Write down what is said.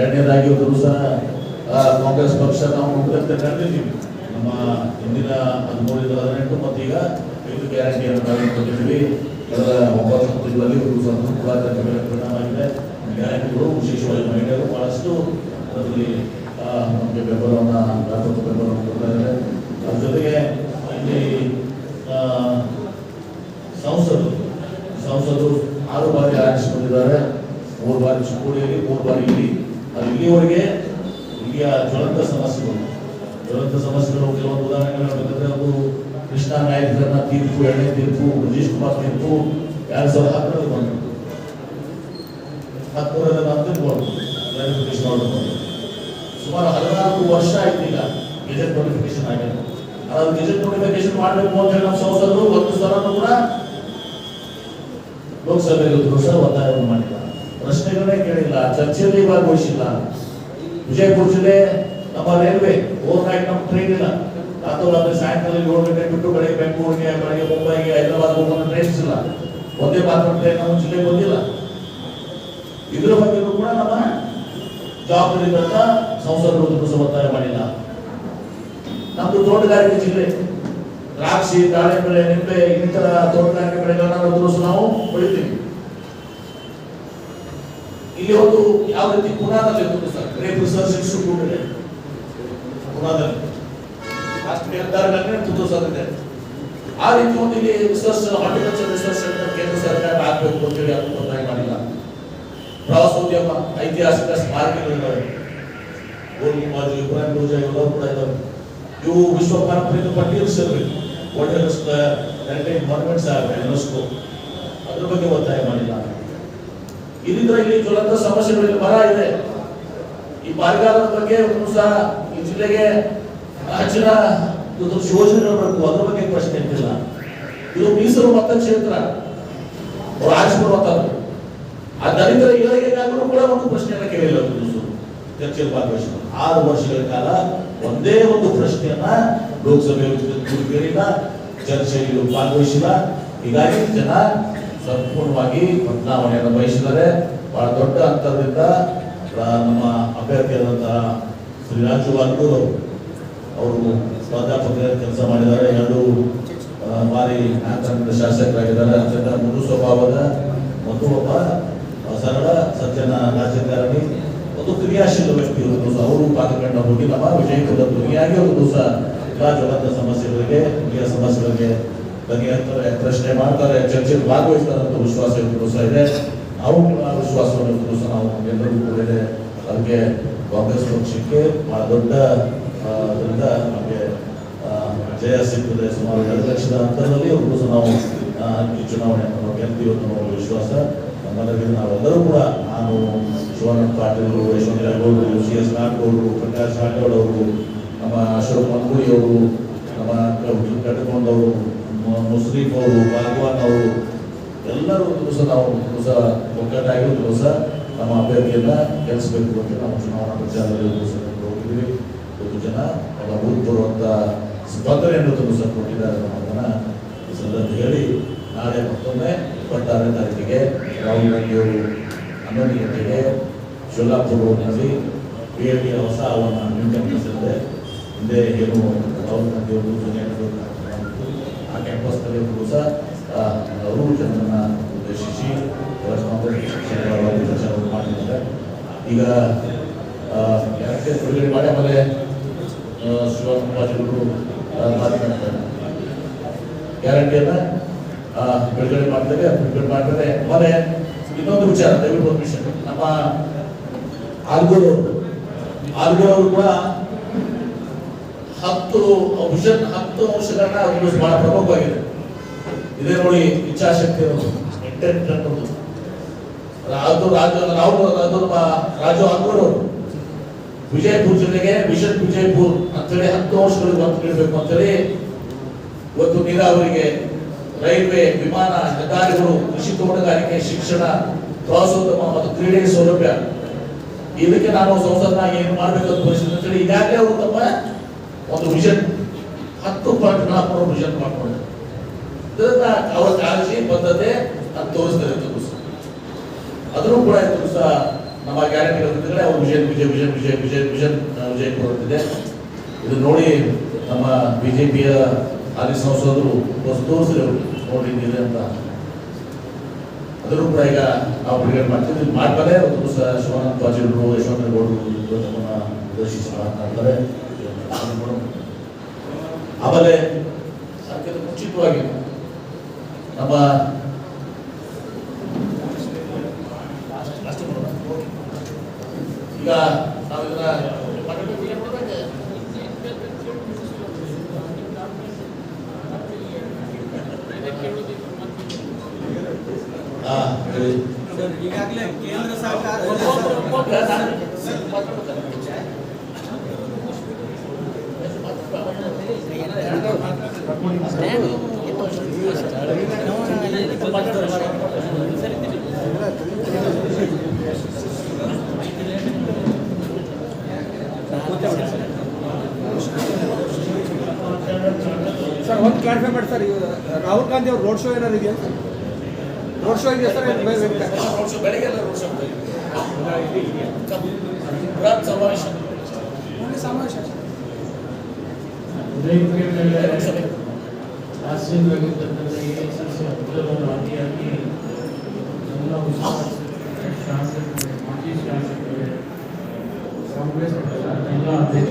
ಎರಡನೇದಾಗಿ ಒಂದು ಸಹ ಕಾಂಗ್ರೆಸ್ ಪಕ್ಷ ನಾವು ಮುಖ್ಯಂತರ ಕಂಡಿದ್ದೀವಿ ನಮ್ಮ ಹಿಂದಿನ ಹದಿಮೂರಿಂದ ಹದಿನೆಂಟು ಮತ್ತು ಈಗ ಐದು ಗ್ಯಾರಂಟಿಯನ್ನು ಕೊಟ್ಟಿದ್ದೀವಿ. ಕಳೆದ ಒಂಬತ್ತು ತಿಂಗಳಲ್ಲಿ ಒಂದು ಮೇಲೆ ಪರಿಣಾಮ ಆಗಿದೆ ಗ್ಯಾರಂಟಿಗಳು ವಿಶೇಷವಾಗಿ ಮಹಿಳೆಯರು ಬಹಳಷ್ಟು ಅದರಲ್ಲಿ ನಮಗೆ ಬೆಂಬಲವನ್ನು ವ್ಯಾಪಕ ಬೆಂಬಲವನ್ನು ಕೊಡ್ತಾ ಇದ್ದಾರೆ. ಅದ್ರ ಜೊತೆಗೆ ಇಲ್ಲಿ ಸಂಸದರು ಸಂಸದರು ಆರು ಬಾರಿ ಆರಿಸಿಕೊಂಡಿದ್ದಾರೆ. ಮೂರು ಬಾರಿ ಚಿಕ್ಕೋಡಿಯಲ್ಲಿ ಮೂರು ಬಾರಿ ಇಲ್ಲಿ. ಅದು ಇಲ್ಲಿವರೆಗೆ ಇಲ್ಲಿಯ ಜ್ವಲಂತ ಸಮಸ್ಯೆಗಳು. ಜ್ವಲಂತ ಸಮಸ್ಯೆಗಳು ಕೆಲವೊಂದು ಉದಾಹರಣೆಗಳು ಅದು ಕೃಷ್ಣ ನಾಯಕರನ್ನ ತೀರ್ಪು, ಎರಡನೇ ತೀರ್ಪು ಬ್ರಿಜೇಶ್ ಕುಮಾರ್ ತೀರ್ಪು ಎರಡ್ ಸಾವಿರದ ಹತ್ತರಲ್ಲಿ ಬಂದಿತ್ತು ಹತ್ತರಲ್ಲಿ ಬಂತು. ಸುಮಾರು ಹದಿನಾಲ್ಕು ವರ್ಷ ಆಯ್ತು ಗೆಜೆಟ್ ನೋಟಿಫಿಕೇಶನ್ ಆಗಿದೆ ಅದು ಗೆಜೆಟ್ ನೋಟಿಫಿಕೇಶನ್ ಮಾಡಬೇಕು ಅಂತ ಹೇಳಿ ನಮ್ಮ ಸಂಸದರು ಒಂದು ಸಲನೂ ಕೂಡ ಲೋಕಸಭೆಗೆ ಒತ್ತಾಯವನ್ನು ಮಾಡಿಲ್ಲ. ಪ್ರಶ್ನೆಗಳನ್ನೇ ಕೇಳಿಲ್ಲ, ಚರ್ಚೆಯಲ್ಲಿ ಭಾಗವಹಿಸಿಲ್ಲ. ವಿಜಯಪುರ ಜಿಲ್ಲೆ ನಮ್ಮ ರೈಲ್ವೆ ಓವರ್ ನೈಟ್ ನಮ್ಮ ಟ್ರೈನ್ ಇಲ್ಲ. ರಾತ್ರಿ ಸಾಯಂಕಾಲ ಏಳು ಗಂಟೆ ಬಿಟ್ಟು ಬೆಳಗ್ಗೆ ಬೆಂಗಳೂರಿಗೆ, ಬೆಳಗ್ಗೆ ಮುಂಬೈಗೆ, ಹೈದರಾಬಾದ್ ಹೋಗೋ ಟ್ರೈನ್ಸ್ ಇಲ್ಲ ಒಂದೇ ಮಾತ್ರ ಟ್ರೈನ್ ನಮ್ಮ ಜಿಲ್ಲೆಗೆ ಬಂದಿಲ್ಲ. ಇದ್ರ ಬಗ್ಗೆ ಕೂಡ ನಮ್ಮ ಜವಾಬ್ದಾರಿಗಳನ್ನ ಸಂಸದರು ಒಂದು ಸಹ ಒತ್ತಾಯ ಮಾಡಿಲ್ಲ. ನಮ್ದು ತೋಟಗಾರಿಕೆ ಜಿಲ್ಲೆ. ದ್ರಾಕ್ಷಿ, ದಾಳಿಂಬೆ, ನಿಂಬೆ ಇನ್ನಿತರ ತೋಟಗಾರಿಕೆ ಬೆಳೆಗಳನ್ನ ನಾವು ಬೆಳಿತೀವಿ. ಇಲ್ಲಿ ಒಂದು ಯಾವ ರೀತಿ ಪುನಾದಲ್ಲಿ ಸರ್ ಗ್ರೇಪ್ ರಿಸರ್ಚ್ ಇನ್ಸ್ಟಿಟ್ಯೂಟ್ ಇದೆ ಪುನಾದಲ್ಲಿ ಅಷ್ಟು ನಿರ್ಧಾರಗಳನ್ನೇ ತುದಿಸೋದಿದೆ ಆ ರೀತಿ ಒಂದು ಇಲ್ಲಿ ರಿಸರ್ಚ್ ಹಾರ್ಟಿಕಲ್ಚರ್ ರಿಸರ್ಚ್ ಸೆಂಟರ್ ಕೇಂದ್ರ ಸರ್ಕಾರ ಆಗಬೇಕು ಅಂತೇಳಿ ಅದು ಒತ್ತಾಯ ಮಾಡಿಲ್ಲ. ಪ್ರವಾಸೋದ್ಯಮ, ಐತಿಹಾಸಿಕ ಸ್ಮಾರಕಗಳಿದ್ದಾವೆ ಗೋಲ್ಗುಂಬಾಜು ಬಾಜು, ಇಬ್ರಾಹಿಂ ರೋಜಾ ಇವೆಲ್ಲವೂ ಕೂಡ ಇದ್ದಾವೆ ಇವು ವಿಶ್ವ ಪಾರಂಪರಿಕ ಪಟ್ಟಿಯಲ್ಲಿ ಸೇರಬೇಕು. ವರ್ಲ್ಡ್ ಹೆರಿಟೇಜ್ ಮಾನ್ಯುಮೆಂಟ್ಸ್ ಆಗಿದೆ ಯುನೆಸ್ಕೋ ಅದ್ರ ಬಗ್ಗೆ ಒತ್ತಾಯ ಮಾಡಿಲ್ಲ. ಇಲ್ಲಿಂದ ಇಲ್ಲಿ ಜ್ವಲಂತ ಸಮಸ್ಯೆಗಳಿಗೆ ಬರ ಇದೆ. ಈ ಬರಗಾಲದ ಬಗ್ಗೆ ಒಂದು ಸಹ ಈ ಜಿಲ್ಲೆಗೆ ಹೆಚ್ಚಿನ ಯೋಜನೆ ಯೋಜನೆಗಳು ಬೇಕು ಅದ್ರ ಬಗ್ಗೆ ಪ್ರಶ್ನೆ ಇರ್ತಿಲ್ಲ ಇದು ಮೀಸಲು ಮತಕ್ಷೇತ್ರ ಕ್ಷೇತ್ರ. ಆರಿಸಿಕೊಳ್ಳುವಂಥದ್ದು ಆ ದಲಿತರ ಏಳಿಗೆಗಾಗಲೂ ಕೂಡ ಒಂದು ಪ್ರಶ್ನೆಯನ್ನು ಕೇಳಿಲ್ಲ ಚರ್ಚೆಯಲ್ಲಿ ಭಾಗವಹಿಸಿದ್ರು. ಆರು ವರ್ಷಗಳ ಕಾಲ ಒಂದೇ ಒಂದು ಪ್ರಶ್ನೆಯನ್ನ ಲೋಕಸಭೆ ಕೇಳಿಲ್ಲ, ಚರ್ಚೆಯಲ್ಲಿ ಭಾಗವಹಿಸಿಲ್ಲ. ಹೀಗಾಗಿ ಜನ ಸಂಪೂರ್ಣವಾಗಿ ಬದಲಾವಣೆಯನ್ನು ಬಯಸಿದರೆ ಬಹಳ ದೊಡ್ಡ ಅಂತರದಿಂದ ನಮ್ಮ ಅಭ್ಯರ್ಥಿಯಾದಂತಹ ಶ್ರೀ ರಾಜು ಅವರು ಸ್ಪರ್ಧಾತ್ಮಕ ಕೆಲಸ ಮಾಡಿದ್ದಾರೆ. ಎರಡು ಬಾರಿ ನಾಲ್ಕರಿಂದ ಶಾಸಕರಾಗಿದ್ದಾರೆ. ಅತ್ಯಂತ ಮೃದು ಸ್ವಭಾವದ ಮತ್ತು ಒಬ್ಬ ಸರಳ, ಸಜ್ಜನ ರಾಜಕಾರಣಿ ಮತ್ತು ಕ್ರಿಯಾಶೀಲ ವ್ಯಕ್ತಿ ಒಂದು ಸಹ ಅವರು ಪಾತ್ರಗಳನ್ನ ಹೋಗಿ ನಮ್ಮ ವಿಜಯಪುರದ ಒಂದು ಎಲ್ಲ ಜ್ವಲಂತ ಸಮಸ್ಯೆಗಳಿಗೆ ಸಮಸ್ಯೆಗಳಿಗೆ ಬಗೆಹರ್ತಾರೆ ಪ್ರಶ್ನೆ ಮಾಡ್ತಾರೆ, ಚರ್ಚೆಗೆ ಭಾಗವಹಿಸ್ತಾರೆ ಅಂತ ವಿಶ್ವಾಸ ಇದ್ರು ದಿವಸ ಇದೆ. ನಾವು ಕೂಡ ವಿಶ್ವಾಸವನ್ನು ಇವತ್ತು ದಿವಸ ನಾವು ಎಲ್ಲರಿಗೂ ಕೂಡ ಇದೆ. ಅದಕ್ಕೆ ಕಾಂಗ್ರೆಸ್ ಪಕ್ಷಕ್ಕೆ ಬಹಳ ದೊಡ್ಡ ಅದರಿಂದ ನಮಗೆ ಜಯ ಸಿಗ್ತದೆ. ಸುಮಾರು ಎರಡು ಲಕ್ಷದ ಅಂತರದಲ್ಲಿ ಒಂದು ಸಹ ನಾವು ಈ ಚುನಾವಣೆಯನ್ನು ನಾವು ಗೆಲ್ತೀವಿ ಅನ್ನೋ ಒಂದು ವಿಶ್ವಾಸ ನಮ್ಮೆಲ್ಲರಿಗೂ ನಾವೆಲ್ಲರೂ ಕೂಡ, ನಾನು, ಶಿವಾನಂದ ಪಾಟೀಲ್ ಯಶವಂತ ಗೌಡರು ಸಿ ಎಸ್ ನಾಗೌಡರು ಪ್ರಕಾಶ್ ರಾಠೋಡ್ ಅವರು, ನಮ್ಮ ಅಶೋಕ್ ಮಂಗೂರಿ ಅವರು, ನಮ್ಮ ಕಟ್ಟಕೊಂಡವರು ಮುಸ್ರೀಫ್ ಅವರು ಭಾಗವಾನ್ ಅವರು ಎಲ್ಲರೂ ದಿವಸ ನಾವು ಒಂದು ದಿವಸ ಒಗ್ಗಟ್ಟಾಗಿ ಒಂದು ದಿವಸ ನಮ್ಮ ಅಭ್ಯರ್ಥಿಯನ್ನ ಗೆಲ್ಲಿಸಬೇಕು ಅಂತ ನಾವು ಚುನಾವಣಾ ಪ್ರಚಾರದಲ್ಲಿ ಒಂದು ದಿವಸ ಹೋಗಿದ್ವಿ. ಒಂದು ಜನ ಅವರ ಅಭೂತಪೂರ್ವಂತ ಸ್ಪಂದನೆಯನ್ನು ದಿವಸ ಕೊಟ್ಟಿದ್ದಾರೆ ಅನ್ನೋದನ್ನ ಈ ಸಂದರ್ಭ ಹೇಳಿ, ನಾಳೆ ಮತ್ತೊಮ್ಮೆ ಇಪ್ಪತ್ತಾರನೇ ತಾರೀಕಿಗೆ ರಾಹುಲ್ ಗಾಂಧಿ ಅವರು ಹನ್ನೊಂದು ಗಂಟೆಗೆ ಶೋಲಾಪುರ ರೋಡ್ನಲ್ಲಿ ಪಿ ಎಲ್ ಡಿ ಹೊಸ ಇದೆ ಹಿಂದೆ ಏನು ರಾಹುಲ್ ಗಾಂಧಿ ಅವರು ಕ್ಯಾಂಪಸ್ನಲ್ಲಿ ಒಂದು ಅವರು ಜನರನ್ನ ಉದ್ದೇಶಿಸಿ ಮಾಡಿದ್ದಾರೆ ಈಗ ಯಾಕೆ ಬಿಡುಗಡೆ ಮಾಡಿ ಆಮೇಲೆ ಶಿವಕುಮಾರ್ಜಿಗಳು ಮಾತನಾಡ್ತಾರೆ ಗ್ಯಾರಂಟಿಯನ್ನ ಬಿಡುಗಡೆ ಮಾಡ್ತಾರೆ ಬಿಡುಗಡೆ ಮಾಡ್ತಾರೆ ಆಮೇಲೆ ಇನ್ನೊಂದು ವಿಚಾರ ದಯವಿಟ್ಟು ಒಂದು ವಿಷಯ ನಮ್ಮ ಆಲ್ಗೂರ್ ಆಲ್ಗೂರ್ ಅವರು ಕೂಡ ಹತ್ತು ವಿಷನ್ ಹತ್ತು ಅಂಶಗಳನ್ನ ಅದು ಬಹಳ ಪ್ರಮುಖವಾಗಿದೆ. ಇದೇ ನೋಡಿ ಇಚ್ಛಾಶಕ್ತಿ ಅನ್ನೋದು ಇಂಟೆಂಟ್ ಅನ್ನೋದು. ರಾಜು ರಾಹುಲ್ ಅದು ನಮ್ಮ ರಾಜು ಅವರು ವಿಜಯಪುರ ಜಿಲ್ಲೆಗೆ ವಿಷನ್ ವಿಜಯಪುರ್ ಅಂತೇಳಿ ಹತ್ತು ಅಂಶಗಳಿಗೆ ಒತ್ತು ನೀಡಬೇಕು ಅಂತೇಳಿ ಇವತ್ತು ನೀರಾವರಿಗೆ ರೈಲ್ವೆ, ವಿಮಾನ, ಹೆದ್ದಾರಿಗಳು, ಕೃಷಿ ತೋಟಗಾರಿಕೆ, ಶಿಕ್ಷಣ, ಪ್ರವಾಸೋದ್ಯಮ ಮತ್ತು ಕ್ರೀಡೆ ಸೌಲಭ್ಯ. ಇದಕ್ಕೆ ನಾನು ಸಂಸತ್ನಾಗ ಏನು ಮಾಡಬೇಕು ಅಂತ ಈಗಾಗಲೇ ಅವರು ತಮ್ಮ ಒಂದು ವಿಷನ್ ಹತ್ತು ಪಾಯಿಂಟ್ಗಳ ವಿಷನ್ ಮಾಡ್ಕೊಂಡಿದ್ದಾರೆ ಇದನ್ನ ಅವರ ಕಾಳಜಿ, ಬದ್ಧತೆ ಅದು ತೋರಿಸ್ತಾರೆ ಅದನ್ನು ಕೂಡ ಇತ್ತು ಸಹ ನಮ್ಮ ಗ್ಯಾರಂಟಿ ಅವರು ಅವ್ರು ವಿಜಯ್ ವಿಜಯ್ ವಿಜಯ್ ವಿಜಯ್ ವಿಜಯ್ ವಿಜಯ್ ವಿಜಯ್ ಕೊಡುತ್ತಿದೆ. ಇದು ನೋಡಿ ನಮ್ಮ ಬಿಜೆಪಿಯ ಹಾಲಿ ಸಂಸದರು ತೋರಿಸಿದ್ರು ನೋಡಿ ಇದೆ ಅಂತ. ಅದರೂ ಕೂಡ ಈಗ ನಾವು ಬಿಡುಗಡೆ ಮಾಡ್ತೀವಿ. ಇದು ಮಾಡ್ತಾರೆ ಒಂದು ದಿವಸ ಶಿವಾನಂದ ಪಾಟೀಲ್ರು ಯಶವಂತ ಗೌಡರು ಇವತ್ತು ನಮ್ಮನ್ನ ದರ್ಶಿಸಿ ಮಾತನಾಡ್ತಾರೆ ಆಮೇಲೆ ಅದಕ್ಕಿಂತ ಮುಂಚಿತವಾಗಿ ನಮ್ಮ ಈಗ ನಾವು ಈಗಾಗಲೇ ಕೇಂದ್ರ ಸರ್ಕಾರ ಸರ್ ಒಂದು ಕ್ಲಾರಿಫೈ ಮಾಡಿ ಸರ್ ಇವ್ರು ರಾಹುಲ್ ಗಾಂಧಿ ಅವ್ರ ರೋಡ್ ಶೋ ಏನಾರು ಇದೆಯಾ ಸರ್ ರೋಡ್ ಶೋ ಇದೆಯಾ ಸರ್ ಏನ್ ಬೇರೆ ಬೇರೆ? ರೋಡ್ ಶೋ ಬೆಳಗ್ಗೆ ಎಲ್ಲ ರೋಡ್ ಶೋ ಬೃಹತ್ ಸಮಾವೇಶ ದೈಹಿಕ ಮೇಲೆ ಆಸೀನವಾಗಿರ್ತಕ್ಕಂಥ A S S C Abdul ಅತಿಯಾಗಿ ಎಲ್ಲ ಶಾಸಕರು ಮಾಜಿ ಶಾಸಕರು ಕಾಂಗ್ರೆಸ್ ಎಲ್ಲ